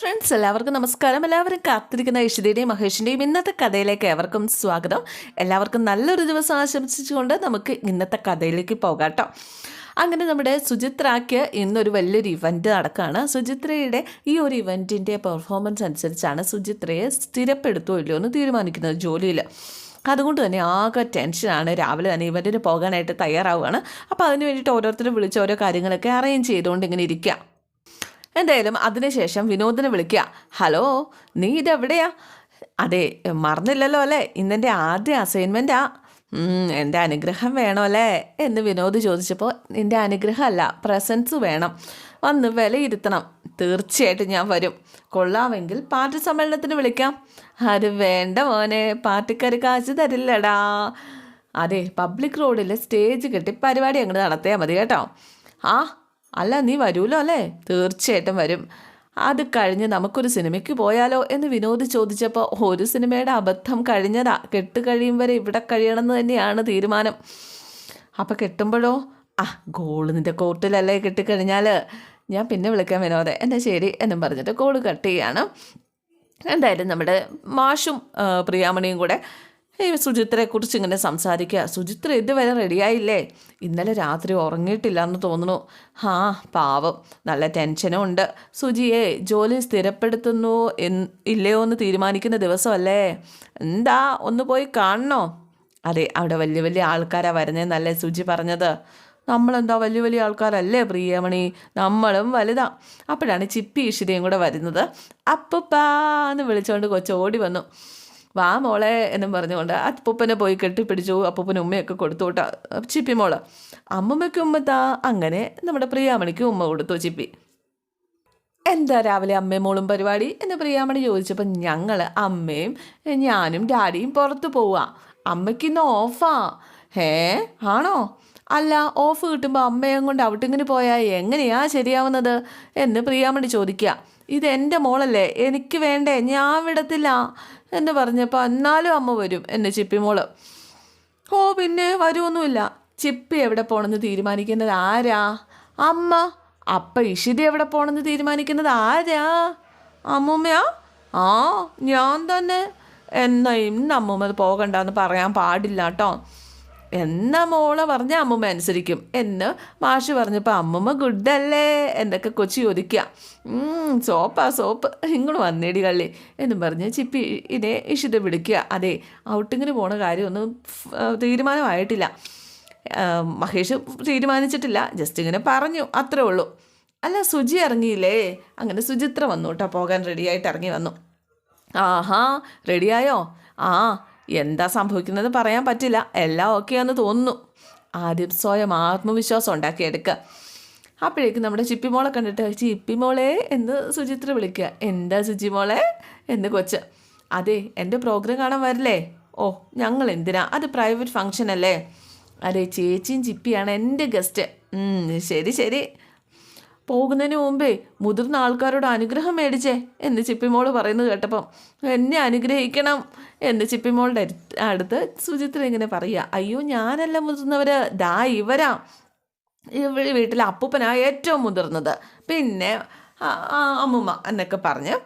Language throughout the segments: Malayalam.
ഫ്രണ്ട്സ് എല്ലാവർക്കും നമസ്കാരം. എല്ലാവരും കാത്തിരിക്കുന്ന ഇഷിതയുടെയും മഹേഷിന്റെയും ഇന്നത്തെ കഥയിലേക്ക് ഏവർക്കും സ്വാഗതം. എല്ലാവർക്കും നല്ലൊരു ദിവസം ആശംസിച്ചുകൊണ്ട് നമുക്ക് ഇന്നത്തെ കഥയിലേക്ക് പോകാം കേട്ടോ. അങ്ങനെ നമ്മുടെ സുചിത്രയ്ക്ക് ഇന്നൊരു വലിയൊരു ഇവന്റ് നടക്കുകയാണ് സുചിത്രയുടെ ഈ ഒരു ഇവന്റിന്റെ പെർഫോമൻസ് അനുസരിച്ചാണ് സുചിത്രയെ സ്ഥിരപ്പെടുത്തുമോ ഇല്ലയോ എന്ന് തീരുമാനിക്കുന്നത് ജോലിയിൽ. അതുകൊണ്ട് തന്നെ ആകെ ടെൻഷനാണ് രാവിലെ തന്നെ ഇവന്റിന് പോകാനായിട്ട് തയ്യാറാവുകയാണ്. അപ്പോൾ അതിന് വേണ്ടിയിട്ട് ഓരോരുത്തരും വിളിച്ച് ഓരോ കാര്യങ്ങളൊക്കെ അറേഞ്ച് ചെയ്തുകൊണ്ട് ഇങ്ങനെ ഇരിക്കുക. എന്തായാലും അതിനുശേഷം വിനോദിനെ വിളിക്കുക. ഹലോ നീ ഇതെവിടെയാ? അതെ മറന്നില്ലല്ലോ അല്ലേ? ഇന്നെന്റെ ആദ്യ അസൈൻമെന്റാ എന്റെ അനുഗ്രഹം വേണോ അല്ലേ? എന്ന് വിനോദ് ചോദിച്ചപ്പോൾ നിന്റെ അനുഗ്രഹമല്ല പ്രസൻസ് വേണം. വന്ന് വിലയിരുത്തണം. തീർച്ചയായിട്ടും ഞാൻ വരും. കൊള്ളാമെങ്കിൽ പാർട്ടി സമ്മേളനത്തിന് വിളിക്കാം. അത് വേണ്ട മോനെ പാർട്ടിക്കാർ കാശ് തരില്ലടാ. അതെ പബ്ലിക് റോഡിൽ സ്റ്റേജ് കെട്ടി പരിപാടി അങ്ങോട്ട് നടത്തിയാൽ മതി കേട്ടോ. ആ അല്ല നീ വരൂലോ അല്ലേ? തീർച്ചയായിട്ടും വരും. അത് കഴിഞ്ഞ് നമുക്കൊരു സിനിമയ്ക്ക് പോയാലോ എന്ന് വിനോദ് ചോദിച്ചപ്പോൾ ഒരു സിനിമയുടെ അബദ്ധം കഴിഞ്ഞതാ. കെട്ട് കഴിയും വരെ ഇവിടെ കഴിയണമെന്ന് തന്നെയാണ് തീരുമാനം. അപ്പോൾ കെട്ടുമ്പോഴോ? ആ ഗോൾ നിന്റെ കോർട്ടിലല്ലേ കെട്ടിക്കഴിഞ്ഞാൽ ഞാൻ പിന്നെ വിളിക്കാം വിനോദെ. എന്നാൽ ശരി എന്നും പറഞ്ഞിട്ട് കോൾ കട്ട് ചെയ്യാണ്. എന്തായാലും നമ്മുടെ മാഷും പ്രിയാമണിയും കൂടെ സുചിത്രയെക്കുറിച്ച് ഇങ്ങനെ സംസാരിക്കുക സുചിത്ര ഇതുവരെ റെഡിയായില്ലേ ഇന്നലെ രാത്രി ഉറങ്ങിയിട്ടില്ല എന്ന് തോന്നുന്നു. ഹാ പാവം. നല്ല ടെൻഷനും ഉണ്ട്. സുജിയെ ജോലി സ്ഥിരപ്പെടുത്തുന്നു എൻ ഇല്ലയോ എന്ന് തീരുമാനിക്കുന്ന ദിവസമല്ലേ? എന്താ ഒന്ന് പോയി കാണണോ? അതെ അവിടെ വലിയ വലിയ ആൾക്കാരാ വരുന്നതെന്നല്ലേ സുജി പറഞ്ഞത്. നമ്മളെന്താ വലിയ വലിയ ആൾക്കാരല്ലേ പ്രിയമണി? നമ്മളും വലുതാ. അപ്പോഴാണ് ചിപ്പി ഇഷിതയും കൂടെ വരുന്നത്. അപ്പപ്പാ എന്ന് വിളിച്ചുകൊണ്ട് കൊച്ചു ഓടി വന്നു. വാ മോളെ എന്നും പറഞ്ഞുകൊണ്ട് അപ്പൂപ്പനെ പോയി കെട്ടിപ്പിടിച്ചു അപ്പൂപ്പന് ഉമ്മയൊക്കെ കൊടുത്തു കേട്ടോ ചിപ്പി മോൾ. അമ്മമ്മയ്ക്ക് ഉമ്മത്താ അങ്ങനെ നമ്മുടെ പ്രിയാമണിക്ക് ഉമ്മ കൊടുത്തു ചിപ്പി. എന്താ രാവിലെ അമ്മയും മോളും പരിപാടി? എന്ന് പ്രിയാമണി ചോദിച്ചപ്പോൾ ഞങ്ങൾ അമ്മയും ഞാനും ഡാഡിയും പുറത്ത് പോവാ. അമ്മയ്ക്ക് ഇന്ന് ഓഫാ. ഹേ ആണോ? അല്ല ഓഫ് കിട്ടുമ്പോൾ അമ്മയും കൊണ്ട് ഔട്ടിങ്ങിന് പോയാൽ എങ്ങനെയാ ശരിയാവുന്നത്? എന്ന് പ്രിയാമണി ചോദിക്കുക ഇത് എന്റെ മോളല്ലേ എനിക്ക് വേണ്ടേ ഞാൻ വിടത്തില്ല എന്ന് പറഞ്ഞപ്പോൾ എന്നാലും അമ്മ വരും എന്റെ ചിപ്പി മോൾ. ഓ പിന്നെ വരുമൊന്നുമില്ല ചിപ്പി എവിടെ പോകണമെന്ന് തീരുമാനിക്കുന്നത് ആരാ? അമ്മ അപ്പ ഇഷിത എവിടെ പോകണമെന്ന് തീരുമാനിക്കുന്നത് ആരാ? അമ്മൂമ്മയാ? ആ ഞാൻ തന്നെ. എന്നാ ഇന്ന് അമ്മൂമ്മ പോകണ്ടെന്ന് പറയാൻ പാടില്ല കേട്ടോ. എന്നാ മോളെ പറഞ്ഞ അമ്മമ്മ അനുസരിക്കും. എന്ന് മാഷ് പറഞ്ഞപ്പോൾ അമ്മൂമ്മ ഗുഡല്ലേ? എന്നൊക്കെ കൊച്ചി ഒതുക്കുക സോപ്പാ സോപ്പ്. ഇങ്ങോട്ട് വന്നേടി കള്ളി. എന്നും പറഞ്ഞ് ചിപ്പി ഇതേ ഇഷിത വിളിക്കുക അതെ ഔട്ടിങ്ങിന് പോണ കാര്യമൊന്നും തീരുമാനമായിട്ടില്ല. മഹേഷ് തീരുമാനിച്ചിട്ടില്ല. ജസ്റ്റ് ഇങ്ങനെ പറഞ്ഞു അത്രേ ഉള്ളൂ. അല്ല സുജി ഇറങ്ങിയില്ലേ? അങ്ങനെ സുചിത്ര വന്നു കേട്ടോ. പോകാൻ റെഡിയായിട്ട് ഇറങ്ങി വന്നു. ആഹാ റെഡിയായോ? ആ എന്താ സംഭവിക്കുന്നത് പറയാൻ പറ്റില്ല. എല്ലാം ഓക്കെയാന്ന് തോന്നുന്നു. ആദ്യം സ്വയം ആത്മവിശ്വാസം ഉണ്ടാക്കിയെടുക്കുക അപ്പോഴേക്കും നമ്മുടെ ചിപ്പിമോളെ കണ്ടിട്ട് ചിപ്പിമോളെ എന്ന് സുചിത്ര വിളിക്കുക എന്താ സുചിമോളെ എന്ന് കൊച്ച്. അതെ എന്റെ പ്രോഗ്രാം കാണാൻ വരില്ലേ? ഓ ഞങ്ങൾ എന്തിനാ? അത് പ്രൈവറ്റ് ഫങ്ഷൻ അല്ലേ? അതെ ചേച്ചിയും ചിപ്പിയാണ് എന്റെ ഗസ്റ്റ് ശരി ശരി. പോകുന്നതിന് മുമ്പേ മുതിർന്ന ആൾക്കാരോട് അനുഗ്രഹം മേടിച്ചേ എന്ന് ചിപ്പിമോൾ പറയുന്നത് കേട്ടപ്പം എന്നെ അനുഗ്രഹിക്കണം. എന്ന് ചിപ്പിമോളുടെ അടുത്ത് സുചിത്ര ഇങ്ങനെ പറയുക. അയ്യോ ഞാനല്ല മുതിർന്നവര്. ദാ ഇവരാ. ഇവർ വീട്ടിലെ അപ്പൂപ്പനാ ഏറ്റവും മുതിർന്നത്. പിന്നെ അമ്മുമ്മ എന്നൊക്കെ പറഞ്ഞ്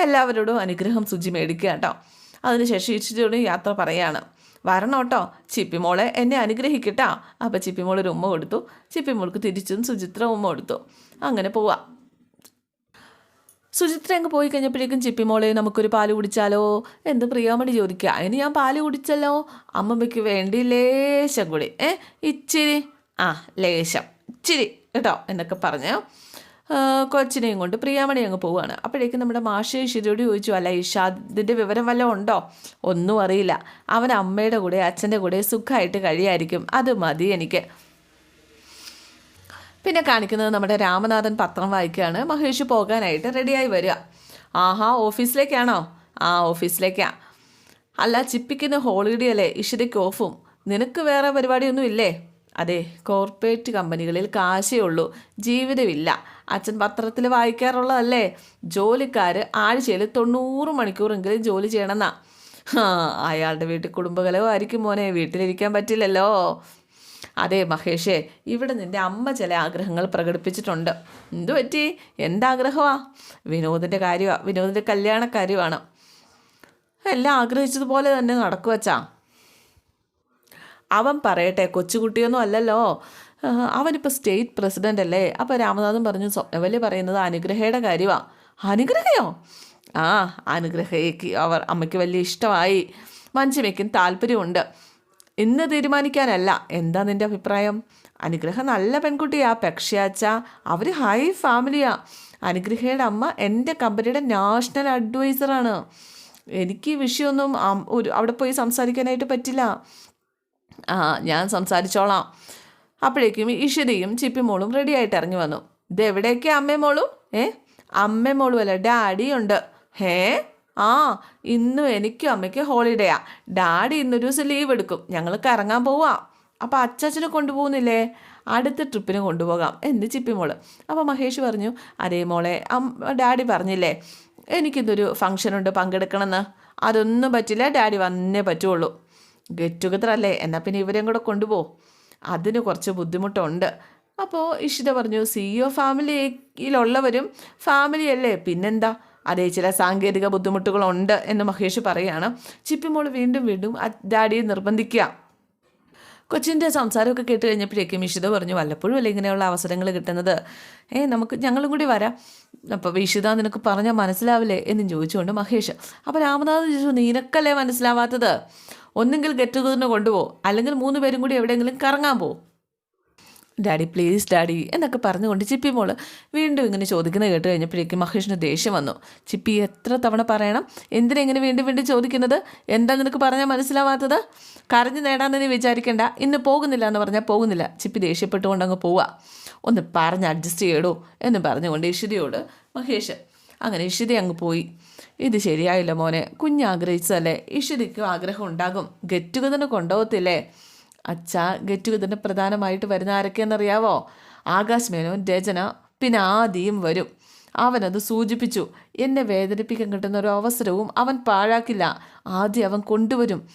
എല്ലാവരോടും അനുഗ്രഹം സുചി മേടിക്കുക കേട്ടോ. അതിനുശേഷം ഇച്ചിരിയോടും യാത്ര പറയാണ്. വരണം കേട്ടോ. ചിപ്പിമോളെ എന്നെ അനുഗ്രഹിക്കട്ടാ. അപ്പോൾ ചിപ്പിമോൾ ഒരു ഉമ്മ കൊടുത്തു. ചിപ്പിമോൾക്ക് തിരിച്ചും സുചിത്ര ഉമ്മ കൊടുത്തു. അങ്ങനെ പോവാം. സുചിത്ര അങ്ങ് പോയി കഴിഞ്ഞപ്പോഴേക്കും ചിപ്പിമോളെ നമുക്കൊരു പാൽ കുടിച്ചാലോ? എന്ത് പ്രിയാമണി ചോദിക്കുക. അതിന് ഞാൻ പാൽ കുടിച്ചല്ലോ. അമ്മമ്മയ്ക്ക് വേണ്ടി ലേശം കൂടി. ഏ ഇച്ചിരി. ആ ലേശം. ഇച്ചിരി കേട്ടോ എന്നൊക്കെ പറഞ്ഞ് കൊച്ചിനെയും കൊണ്ട് പ്രിയാമണി അങ്ങ് പോവുകയാണ് അപ്പോഴേക്കും നമ്മുടെ മാഷേ ഈശ്വരിയോട് ചോദിച്ചു അല്ല ഇഷാദിന്റെ വിവരം വല്ലതും ഉണ്ടോ? ഒന്നും അറിയില്ല. അവൻ അമ്മയുടെ കൂടെ അച്ഛന്റെ കൂടെ സുഖമായിട്ട് കഴിയായിരിക്കും. അത് മതി എനിക്ക്. പിന്നെ കാണിക്കുന്നത് നമ്മുടെ രാമനാഥൻ പത്രം വായിക്കുകയാണ്. മഹേഷ് പോകാനായിട്ട് റെഡിയായി വരിക. ആഹാ ഓഫീസിലേക്കാണോ? ആ ഓഫീസിലേക്കാ. അല്ല ചിപ്പിക്കുന്ന ഹോളിഡേ അല്ലേ ഇഷിതയ്ക്ക് ഓഫും. നിനക്ക് വേറെ പരിപാടിയൊന്നും ഇല്ലേ? അതെ കോർപ്പറേറ്റ് കമ്പനികളിൽ കാശേ ഉള്ളൂ. ജീവിതമില്ല. അച്ഛൻ പത്രത്തിൽ വായിക്കാറുള്ളതല്ലേ? ജോലിക്കാർ ആഴ്ചയിൽ തൊണ്ണൂറ് മണിക്കൂറെങ്കിലും ജോലി ചെയ്യണമെന്നാ. അയാളുടെ വീട്ടിൽ കുടുംബകലവും ആയിരിക്കും മോനെ. വീട്ടിലിരിക്കാൻ പറ്റില്ലല്ലോ. അതെ മഹേഷേ ഇവിടെ നിന്റെ അമ്മ ചില ആഗ്രഹങ്ങൾ പ്രകടിപ്പിച്ചിട്ടുണ്ട്. എന്തു പറ്റി? എന്താഗ്രഹമാ? വിനോദിന്റെ കാര്യമാണ് വിനോദിന്റെ കല്യാണ കാര്യമാണ് എല്ലാം ആഗ്രഹിച്ചതുപോലെ തന്നെ നടക്കുവച്ചാ അവൻ പറയട്ടെ കൊച്ചുകുട്ടിയൊന്നും അല്ലല്ലോ. അവനിപ്പോൾ സ്റ്റേറ്റ് പ്രസിഡന്റ് അല്ലേ? അപ്പോൾ രാമനാഥൻ പറഞ്ഞു സ്വപ്നവല്ലി പറയുന്നത് അനുഗ്രഹയുടെ കാര്യമാണ് അനുഗ്രഹയോ? ആ അനുഗ്രഹയ്ക്ക് അവർ അമ്മയ്ക്ക് വലിയ ഇഷ്ടമായി. മഞ്ചിമയ്ക്കും താല്പര്യമുണ്ട്. ഇന്ന് തീരുമാനിക്കാനല്ല. എന്താ നിന്റെ അഭിപ്രായം? അനുഗ്രഹം നല്ല പെൺകുട്ടിയാ. പക്ഷേ അച്ഛാ അവർ ഹൈ ഫാമിലിയാ. അനുഗ്രഹയുടെ അമ്മ എന്റെ കമ്പനിയുടെ നാഷണൽ അഡ്വൈസറാണ് എനിക്ക് ഈ വിഷയമൊന്നും ഒരു അവിടെ പോയി സംസാരിക്കാനായിട്ട് പറ്റില്ല. ആ ഞാൻ സംസാരിച്ചോളാം. അപ്പോഴേക്കും ഇഷിതയും ചിപ്പിമോളും റെഡി ആയിട്ട് ഇറങ്ങി വന്നു. ഇത് എവിടേക്കാ അമ്മയും മോളും? ഏ? അമ്മേ മോളും അല്ല ഡാഡിയുണ്ട്. ഹേ? ആ ഇന്നും എനിക്കും ഹോളിഡേ ഹോളിഡേയാ ഡാഡി ഇന്നൊരു ദിവസം ലീവ് എടുക്കും. ഞങ്ങൾ കറങ്ങാൻ പോവാം. അപ്പോൾ അച്ചാച്ചനെ കൊണ്ടുപോകുന്നില്ലേ? അടുത്ത ട്രിപ്പിന് കൊണ്ടുപോകാം. എന്ത് ചിപ്പിമോൾ അപ്പോൾ മഹേഷ് പറഞ്ഞു അതേ മോളെ ഡാഡി പറഞ്ഞില്ലേ എനിക്കിന്നൊരു ഫംഗ്ഷനുണ്ട് പങ്കെടുക്കണമെന്ന്. അതൊന്നും പറ്റില്ല ഡാഡി വന്നേ പറ്റുള്ളൂ. ഗെറ്റ് ടുഗദർ അല്ലേ? എന്നാൽ പിന്നെ ഇവരെയും കൂടെ കൊണ്ടുപോകും അതിന് കുറച്ച് ബുദ്ധിമുട്ടുണ്ട്. അപ്പോൾ ഇഷിത പറഞ്ഞു സിഇഒ ഫാമിലിയിലുള്ളവരും ഫാമിലി അല്ലേ? പിന്നെന്താ? അതേ ചില സാങ്കേതിക ബുദ്ധിമുട്ടുകളുണ്ട് എന്ന് മഹേഷ് പറയുകയാണ് ചിപ്പിമോൾ വീണ്ടും വീണ്ടും ഡാഡിയെ നിർബന്ധിക്കുക. കൊച്ചിന്റെ സംസാരമൊക്കെ കേട്ട് കഴിഞ്ഞപ്പോഴേക്കും ഇഷിത പറഞ്ഞു വല്ലപ്പോഴും അല്ലേ ഇങ്ങനെയുള്ള അവസരങ്ങൾ കിട്ടുന്നത്? ഏ നമുക്ക് ഞങ്ങളും കൂടി വരാം. അപ്പോൾ ഇഷിത നിനക്ക് പറഞ്ഞാൽ മനസ്സിലാവില്ലേ? എന്നും ചോദിച്ചുകൊണ്ട് മഹേഷ് അപ്പോൾ രാമനാഥ് ചോദിച്ചു നിനക്കല്ലേ മനസ്സിലാവാത്തത്? ഒന്നെങ്കിൽ ഗെറ്റ് ടുഗദറിന് കൊണ്ടുപോകും അല്ലെങ്കിൽ മൂന്ന് പേരും കൂടി എവിടെയെങ്കിലും കറങ്ങാൻ പോ. ഡാഡി പ്ലീസ് ഡാഡി എന്നൊക്കെ പറഞ്ഞുകൊണ്ട് ചിപ്പി മോൾ വീണ്ടും ഇങ്ങനെ ചോദിക്കുന്നത് കേട്ട് കഴിഞ്ഞപ്പോഴേക്കും മഹേഷിന് ദേഷ്യം വന്നു. ചിപ്പി എത്ര തവണ പറയണം? എന്തിനാ ഇങ്ങനെ വീണ്ടും വീണ്ടും ചോദിക്കുന്നത്? എന്താ നിനക്ക് പറഞ്ഞാൽ മനസ്സിലാവാത്തത്? കരഞ്ഞു നേടാന്ന് നീ വിചാരിക്കേണ്ട. ഇന്ന് പോകുന്നില്ല എന്ന് പറഞ്ഞാൽ പോകുന്നില്ല. ചിപ്പി ദേഷ്യപ്പെട്ടുകൊണ്ട് അങ്ങ് പോവുക ഒന്ന് പറഞ്ഞ് അഡ്ജസ്റ്റ് ചെയ്യടോ എന്ന് പറഞ്ഞുകൊണ്ട് ഇഷിതയോട് മഹേഷ്. അങ്ങനെ ഇഷിത അങ്ങ് പോയി. ഇത് ശരിയായില്ല മോനെ. കുഞ്ഞാഗ്രഹിച്ചതല്ലേ ഇഷിതയ്ക്കും ആഗ്രഹം ഉണ്ടാകും. ഗെറ്റ് ടുഗദറിന് കൊണ്ടുപോകത്തില്ലേ? അച്ഛാ ഗെറ്റ് ടുഗദറിന് പ്രധാനമായിട്ട് വരുന്ന ആരൊക്കെയെന്നറിയാവോ ആകാശ് മേനോൻ രചന പിന്നെ ആദിയും വരും. അവനത് സൂചിപ്പിച്ചു. എന്നെ വേദനിപ്പിക്കാൻ കിട്ടുന്ന ഒരു അവസരവും അവൻ പാഴാക്കില്ല. ആദ്യം അവൻ കൊണ്ടുവരും.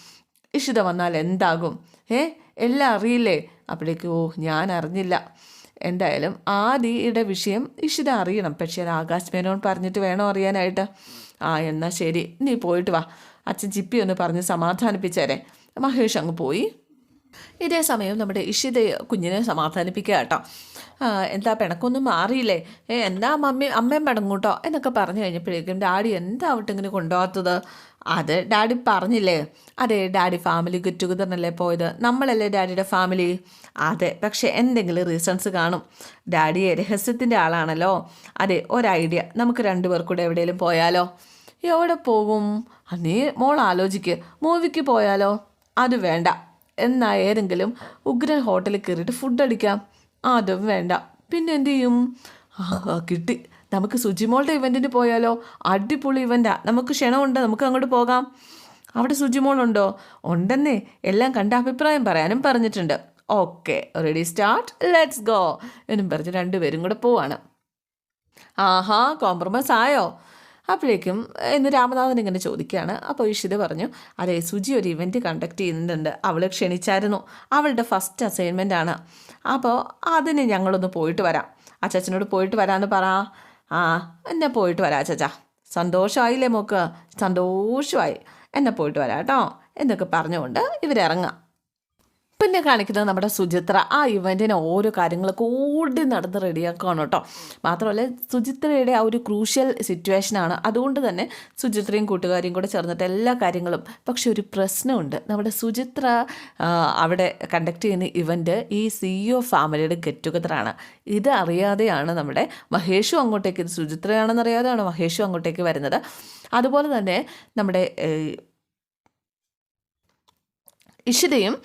ഇഷിത വന്നാൽ എന്താകും? ഏ എല്ലാം അറിയില്ലേ? അപ്പോഴേക്ക് ഓ ഞാൻ അറിഞ്ഞില്ല. എന്തായാലും ആദിയുടെ വിഷയം ഇഷിത അറിയണം. പക്ഷേ ആകാശ് മേനോൻ പറഞ്ഞിട്ട് വേണോ അറിയാനായിട്ട്? ആ എന്നാൽ ശരി. നീ പോയിട്ട് വാ. അച്ഛൻ ചിപ്പി ഒന്ന് പറഞ്ഞ് സമാധാനിപ്പിച്ചേരെ. മഹേഷ് അങ്ങ് പോയി. ഇതേ സമയം നമ്മുടെ ഇഷിത കുഞ്ഞിനെ സമാധാനിപ്പിക്കുക കേട്ടോ. എന്താ പിണക്കൊന്നും മാറിയില്ലേ? ഏ എന്താ മമ്മി അമ്മയും പിണങ്ങൂട്ടോ? എന്നൊക്കെ പറഞ്ഞു കഴിഞ്ഞപ്പോഴേക്കും ഡാഡി എന്താ അവിടെ ഇങ്ങനെ കൊണ്ടുപോകാത്തത്? അത് ഡാഡി പറഞ്ഞില്ലേ? അതെ ഡാഡി ഫാമിലി ഗെറ്റ് ടുഗദറിനല്ലേ പോയത്? നമ്മളല്ലേ ഡാഡിയുടെ ഫാമിലി അതെ പക്ഷെ എന്തെങ്കിലും റീസൺസ് കാണും. ഡാഡിയെ രഹസ്യത്തിന്റെ ആളാണല്ലോ. അതെ ഒരു ഐഡിയ നമുക്ക് രണ്ടുപേർക്കൂടെ എവിടെയെങ്കിലും പോയാലോ? എവിടെ പോകും? നീ മോൾ ആലോചിക്ക്. മൂവിക്ക് പോയാലോ? അത് വേണ്ട. എന്നാ ഏതെങ്കിലും ഉഗ്രൻ ഹോട്ടലിൽ കയറിയിട്ട് ഫുഡ് അടിക്കാം. അതും വേണ്ട. പിന്നെ എന്ത് ചെയ്യും? കിട്ടി. നമുക്ക് സുജിമോളുടെ ഇവന്റിന് പോയാലോ? അടിപൊളി ഇവന്റാ നമുക്ക് ക്ഷണമുണ്ട്. നമുക്ക് അങ്ങോട്ട് പോകാം. അവിടെ സുജിമോളുണ്ടോ? ഉണ്ടെന്നേ എല്ലാം കണ്ട അഭിപ്രായം പറയാനും പറഞ്ഞിട്ടുണ്ട്. Okay ready start let's go എന്നും പറഞ്ഞ് രണ്ടുപേരും കൂടെ പോവാണ്. ആഹാ കോംപ്രമൈസ് ആയോ? അപ്പോഴേക്കും ഇന്ന് രാമനാഥൻ ഇങ്ങനെ ചോദിക്കുകയാണ്. അപ്പോൾ ഇഷിത പറഞ്ഞു അതെ സുജി ഒരു ഇവന്റ് കണ്ടക്ട് ചെയ്യുന്നുണ്ട്. അവൾ ക്ഷണിച്ചായിരുന്നു. അവളുടെ ഫസ്റ്റ് അസൈൻമെന്റ് ആണ്. അപ്പോൾ അതിന് ഞങ്ങളൊന്ന് പോയിട്ട് വരാം. അച്ചാച്ചനോട് പോയിട്ട് വരാമെന്ന് പറ. ആ എന്നെ പോയിട്ട് വരാം അച്ചാച്ചാ. സന്തോഷമായില്ലേ മോക്ക്? സന്തോഷമായി. എന്നെ പോയിട്ട് വരാം കേട്ടോ. എന്നൊക്കെ പറഞ്ഞുകൊണ്ട് ഇവരിറങ്ങാം പിന്നെ കാണിക്കുന്നത് നമ്മുടെ സുചിത്ര. ആ ഇവന്റിന് ഓരോ കാര്യങ്ങൾ കൂടി നടന്ന് റെഡിയാക്കുകയാണ് കേട്ടോ. മാത്രമല്ല സുചിത്രയുടെ ആ ഒരു ക്രൂഷ്യൽ സിറ്റുവേഷനാണ് അതുകൊണ്ട് തന്നെ സുചിത്രയും കൂട്ടുകാരിയും കൂടെ ചേർന്നിട്ട് എല്ലാ കാര്യങ്ങളും. പക്ഷെ ഒരു പ്രശ്നമുണ്ട്. നമ്മുടെ സുചിത്ര അവിടെ കണ്ടക്ട് ചെയ്യുന്ന ഇവന്റ് ഈ സിഇഒ ഫാമിലിയുടെ ഗെറ്റ് ടുഗദറാണ് ഇത് അറിയാതെയാണ് നമ്മുടെ മഹേഷും അങ്ങോട്ടേക്ക് ഇത് സുചിത്രയാണെന്ന് അറിയാതെയാണ് മഹേഷും അങ്ങോട്ടേക്ക് വരുന്നത്. അതുപോലെ തന്നെ നമ്മുടെ ഇഷിതയും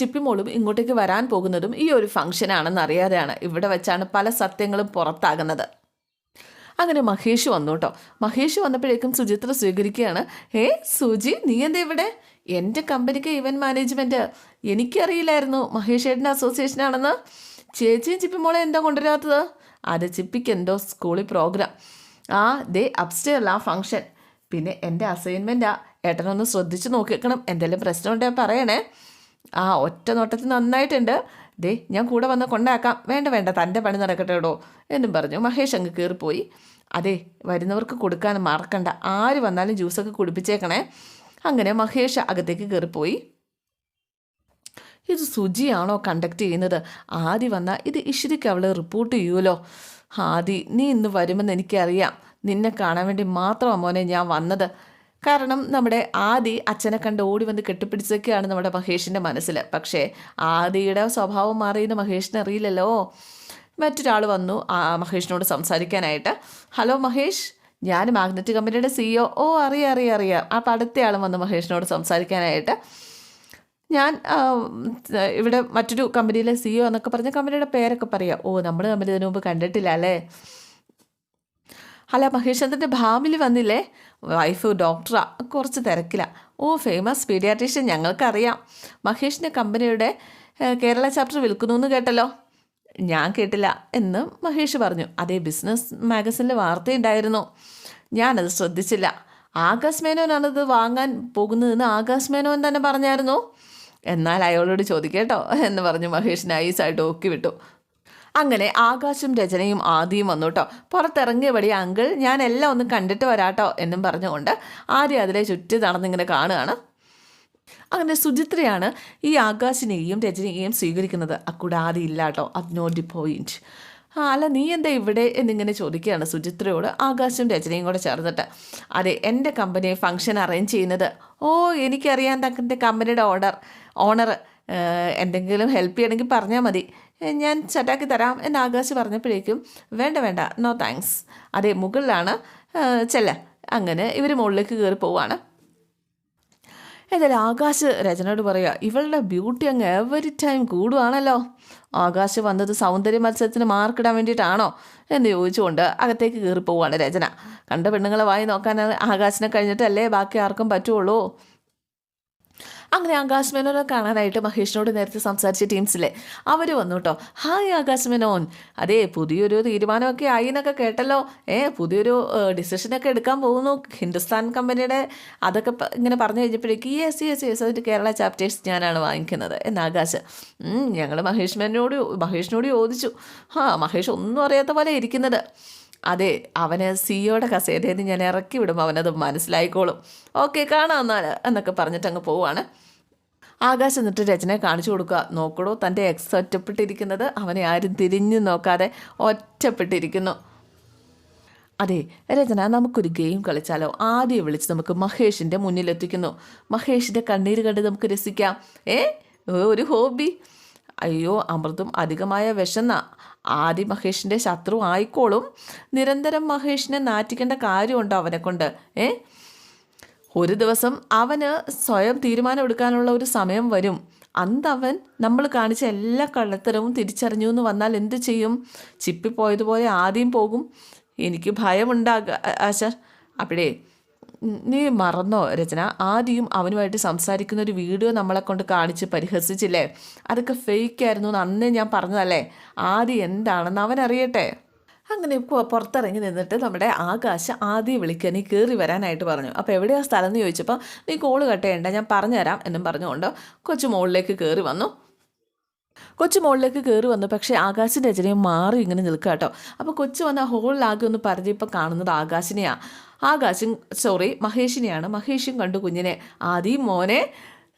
ചിപ്പിമോളും ഇങ്ങോട്ടേക്ക് വരാൻ പോകുന്നതും ഈ ഒരു ഫംഗ്ഷനാണെന്ന് അറിയാതെയാണ് ഇവിടെ വെച്ചാണ് പല സത്യങ്ങളും പുറത്താകുന്നത്. അങ്ങനെ മഹേഷ് വന്നു കേട്ടോ മഹേഷ് വന്നപ്പോഴേക്കും സുചിത്ര സ്വീകരിക്കുകയാണ്. ഏ സുജി നീ എന്താ ഇവിടെ? എന്റെ കമ്പനിക്ക് ഇവന്റ് മാനേജ്മെന്റ് എനിക്കറിയില്ലായിരുന്നു മഹേഷ് ഏട്ടന്റെ അസോസിയേഷനാണെന്ന് ചേച്ചിയും ചിപ്പിമോളെ എന്താ കൊണ്ടുവരാത്തത്? അത് ചിപ്പിക്ക് എന്തോ സ്കൂളിൽ പ്രോഗ്രാം ആ ദേ അപ്സ്റ്റേറില്ല ആ ഫംഗ്ഷൻ പിന്നെ എന്റെ അസൈൻമെന്റാ ഏട്ടനൊന്ന് ശ്രദ്ധിച്ച് നോക്കിക്കണം എന്തെങ്കിലും പ്രശ്നം ഞാൻ പറയണേ. ആ ഒറ്റ നോട്ടത്തിൽ നന്നായിട്ടുണ്ട്. ദേ ഞാൻ കൂടെ വന്ന് കൊണ്ടാക്കാം. വേണ്ട വേണ്ട തന്റെ പണി നടക്കട്ടെ കേട്ടോ എന്നും പറഞ്ഞു. മഹേഷ് അങ്ങ് കയറിപ്പോയി അതെ വരുന്നവർക്ക് കൊടുക്കാൻ മറക്കണ്ട. ആര് വന്നാലും ജ്യൂസൊക്കെ കുടിപ്പിച്ചേക്കണേ. അങ്ങനെ മഹേഷ് അകത്തേക്ക് കയറിപ്പോയി ഇത് സുജിയാണോ കണ്ടക്ട് ചെയ്യുന്നത്? ആദി വന്നാൽ ഇത് ഇഷിരിക്ക് അവൾ റിപ്പോർട്ട് ചെയ്യുമല്ലോ ആദി നീ ഇന്ന് വരുമെന്ന് എനിക്കറിയാം. നിന്നെ കാണാൻ വേണ്ടി മാത്രമാണ് മോനെ ഞാൻ വന്നത്. കാരണം നമ്മുടെ ആദി അച്ഛനെ കണ്ട് ഓടി വന്ന് കെട്ടിപ്പിടിച്ചൊക്കെയാണ് നമ്മുടെ മഹേഷിന്റെ മനസ്സിൽ പക്ഷേ ആദിയുടെ സ്വഭാവം മാറിയെന്ന് മഹേഷിന് അറിയില്ലല്ലോ. മറ്റൊരാൾ വന്നു മഹേഷിനോട് സംസാരിക്കാനായിട്ട്. ഹലോ മഹേഷ് ഞാൻ മാഗ്നറ്റ് കമ്പനിയുടെ സിഇഒ ഓ അറിയാം അറിയാം അറിയാം. ആ അടുത്തയാളും വന്നു മഹേഷിനോട് സംസാരിക്കാനായിട്ട് ഞാൻ ഇവിടെ മറ്റൊരു കമ്പനിയിലെ സിഇഒ എന്നൊക്കെ പറഞ്ഞ കമ്പനിയുടെ പേരൊക്കെ പറയാം. ഓ നമ്മൾ തമ്മിൽ ഇതിനു മുമ്പ് കണ്ടിട്ടില്ല അല്ലേ? അല്ല മഹേഷ് ഭാമിലി വന്നില്ലേ? വൈഫ് ഡോക്ടറാ കുറച്ച് തിരക്കിലാണ് ഓ ഫേമസ് പീഡിയാട്രീഷ്യൻ ഞങ്ങൾക്കറിയാം. മഹേഷിന്റെ കമ്പനിയുടെ കേരള ചാപ്റ്റർ വിൽക്കുന്നു എന്ന് കേട്ടല്ലോ? ഞാൻ കേട്ടില്ല എന്ന് മഹേഷ് പറഞ്ഞു. അതേ ബിസിനസ് മാഗസിനിൽ വാർത്തയുണ്ടായിരുന്നു. ഞാനത് ശ്രദ്ധിച്ചില്ല. ആകാശ് മേനോനാണത് വാങ്ങാൻ പോകുന്നതെന്ന് ആകാശ് മേനോൻ തന്നെ പറഞ്ഞായിരുന്നു. എന്നാൽ അയാളോട് ചോദിക്കേട്ടോ എന്ന് പറഞ്ഞു മഹേഷ് ഐസായിട്ട് ഓക്കി വിട്ടു അങ്ങനെ ആകാശും രചനയും ആദ്യം വന്നു കേട്ടോ പുറത്തിറങ്ങിയപടി അങ്കിൾ ഞാൻ എല്ലാം ഒന്ന് കണ്ടിട്ട് വരാട്ടോ എന്നും പറഞ്ഞുകൊണ്ട് ആര്യ അതിലെ ചുറ്റി നടന്നിങ്ങനെ കാണുകയാണ്. അങ്ങനെ സുചിത്രയാണ് ഈ ആകാശിനെയും രചനയെയും സ്വീകരിക്കുന്നത്. അക്കൂടെ ആദ്യം ഇല്ല കേട്ടോ അത് നോ ഡി പോയിന്റ് ആ അല്ല നീ എന്താ ഇവിടെ? എന്നിങ്ങനെ ചോദിക്കുകയാണ് സുചിത്രയോട് ആകാശം രചനയും കൂടെ ചേർന്നിട്ട്. അതെ എന്റെ കമ്പനി ഫംഗ്ഷൻ അറേഞ്ച് ചെയ്യുന്നത്. ഓ എനിക്കറിയാം തന്റെ കമ്പനിയുടെ ഓർഡർ ഓണർ എന്തെങ്കിലും ഹെൽപ്പ് ചെയ്യണമെങ്കിൽ പറഞ്ഞാൽ മതി. ഞാൻ ചട്ടാക്കി തരാം എന്ന് ആകാശ് പറഞ്ഞപ്പോഴേക്കും വേണ്ട വേണ്ട നോ താങ്ക്സ് അതെ മുകളിലാണ് ചെല്ല. അങ്ങനെ ഇവർ മുകളിലേക്ക് കയറി പോവാണ്. എന്തായാലും ആകാശ് രചനയോട് പറയുക ഇവളുടെ ബ്യൂട്ടി അങ്ങ് എവറി ടൈം കൂടുവാണല്ലോ. ആകാശ് വന്നത് സൗന്ദര്യ മത്സരത്തിന് മാർക്കിടാൻ വേണ്ടിയിട്ടാണോ എന്ന് ചോദിച്ചുകൊണ്ട് അകത്തേക്ക് കയറി പോവുകയാണ് രചന. കണ്ട പെണ്ണുങ്ങളെ വായി നോക്കാൻ ആകാശിനെ കഴിഞ്ഞിട്ടല്ലേ ബാക്കി ആർക്കും പറ്റുള്ളൂ. അങ്ങനെ ആകാശ് മേനോനെ കാണാനായിട്ട് മഹേഷിനോട് നേരത്തെ സംസാരിച്ച ടീംസിലെ അവർ വന്നു കേട്ടോ ഹായ് ആകാശ് മേനോൻ അതെ പുതിയൊരു തീരുമാനമൊക്കെ ആയി എന്നൊക്കെ കേട്ടല്ലോ. ഏ പുതിയൊരു ഡിസിഷനൊക്കെ എടുക്കാൻ പോകുന്നു. ഹിന്ദുസ്ഥാൻ കമ്പനിയുടെ അതൊക്കെ ഇങ്ങനെ പറഞ്ഞു കഴിഞ്ഞപ്പോഴേക്ക് യെസ് യെസ് യെസ് അതിന്റെ കേരള ചാപ്റ്റേഴ്സ് ഞാനാണ് വാങ്ങിക്കുന്നത്. എന്ന് ആകാശ് ഞങ്ങൾ മഹേഷ് മേനോട് മഹേഷിനോട് ചോദിച്ചു. ആ മഹേഷ് ഒന്നും അറിയാത്ത പോലെ ഇരിക്കുന്നത്. അതെ അവന് സിയോടെ കസേരയിൽ നിന്ന് ഞാൻ ഇറക്കി വിടും അവനത് മനസ്സിലായിക്കോളും. ഓക്കെ കാണാം എന്നാൽ എന്നൊക്കെ പറഞ്ഞിട്ട് അങ്ങ് പോവാണ്. ആകാശം എന്നിട്ട് രചനയെ കാണിച്ചു കൊടുക്കുക. നോക്കണോ തന്റെ എക്സ് ഒറ്റപ്പെട്ടിരിക്കുന്നത്. അവനെ ആരും തിരിഞ്ഞു നോക്കാതെ ഒറ്റപ്പെട്ടിരിക്കുന്നു. അതെ രചന നമുക്കൊരു ഗെയിം കളിച്ചാലോ? ആദ്യം വിളിച്ച് നമുക്ക് മഹേഷിന്റെ മുന്നിലെത്തിക്കുന്നു. മഹേഷിന്റെ കണ്ണീര് കണ്ട് നമുക്ക് രസിക്കാം. ഏ ഒരു ഹോബി അയ്യോ അമൃതും അധികമായ വിശന്ന. ആദി മഹേഷിന്റെ ശത്രു ആയിക്കോളും. നിരന്തരം മഹേഷിനെ നാറ്റിക്കേണ്ട കാര്യമുണ്ടോ അവനെ കൊണ്ട് ഏ? ഒരു ദിവസം അവന് സ്വയം തീരുമാനമെടുക്കാനുള്ള ഒരു സമയം വരും. അന്തവൻ നമ്മൾ കാണിച്ച എല്ലാ കള്ളത്തരവും തിരിച്ചറിഞ്ഞു എന്ന് വന്നാൽ എന്ത് ചെയ്യും? ചിപ്പിപ്പോയതുപോലെ ആദ്യം പോകും. എനിക്ക് ഭയമുണ്ടാകാ ആശ അപ്പോഴേ നീ മറന്നോ രചന? ആദ്യം അവനുമായിട്ട് സംസാരിക്കുന്ന ഒരു വീഡിയോ നമ്മളെ കൊണ്ട് കാണിച്ച് പരിഹസിച്ചില്ലേ? അതൊക്കെ ഫേക്കായിരുന്നു എന്ന് അന്നേ ഞാൻ പറഞ്ഞതല്ലേ? ആദ്യം എന്താണെന്ന് അവനറിയട്ടെ അങ്ങനെ പുറത്തിറങ്ങി നിന്നിട്ട് നമ്മുടെ ആകാശ ആദ്യം വിളിക്കാൻ നീ കയറി വരാനായിട്ട് പറഞ്ഞു. അപ്പോൾ എവിടെയാണ് സ്ഥലം എന്ന് ചോദിച്ചപ്പോൾ നീ കോൾ കട്ടേണ്ട ഞാൻ പറഞ്ഞുതരാം എന്നും പറഞ്ഞുകൊണ്ട് കൊച്ചു മുകളിലേക്ക് കയറി വന്നു. കൊച്ചു മുകളിലേക്ക് കയറി വന്നു. പക്ഷേ ആകാശിന്റെ രചനയും മാറി ഇങ്ങനെ നിൽക്കുക കേട്ടോ. അപ്പോൾ കൊച്ചു വന്ന ഹോളിലാകെ ഒന്ന് പരിചയപ്പോൾ കാണുന്നത് ആകാശിനെയാണ് ആകാശം സോറി മഹേഷിനെയാണ്. മഹേഷും കണ്ടു കുഞ്ഞിനെ. ആദ്യം മോനെ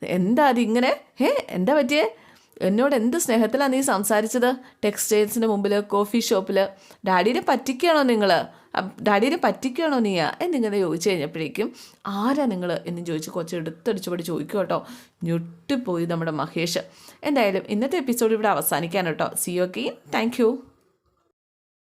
എന്താ അതിങ്ങനെ? ഏ എന്താ പറ്റിയേ? എന്നോട് എന്ത് സ്നേഹത്തിലാണ് നീ സംസാരിച്ചത്? ടെക്സ്റ്റൈൽസിന്റെ മുമ്പിൽ കോഫി ഷോപ്പിൽ ഡാഡീനെ പറ്റിക്കുകയാണോ നിങ്ങൾ ഡാഡീനെ പറ്റിക്കുകയാണോ നീയാ? എന്നിങ്ങനെ ചോദിച്ചു കഴിഞ്ഞപ്പോഴേക്കും ആരാ നിങ്ങൾ എന്ന് ചോദിച്ച് കുറച്ച് എടുത്തടിച്ചുപടി ചോദിക്കും കേട്ടോ. ഞൊട്ടിപ്പോയി നമ്മുടെ മഹേഷ്. എന്തായാലും ഇന്നത്തെ എപ്പിസോഡ് ഇവിടെ അവസാനിക്കാൻ കേട്ടോ. C okay thank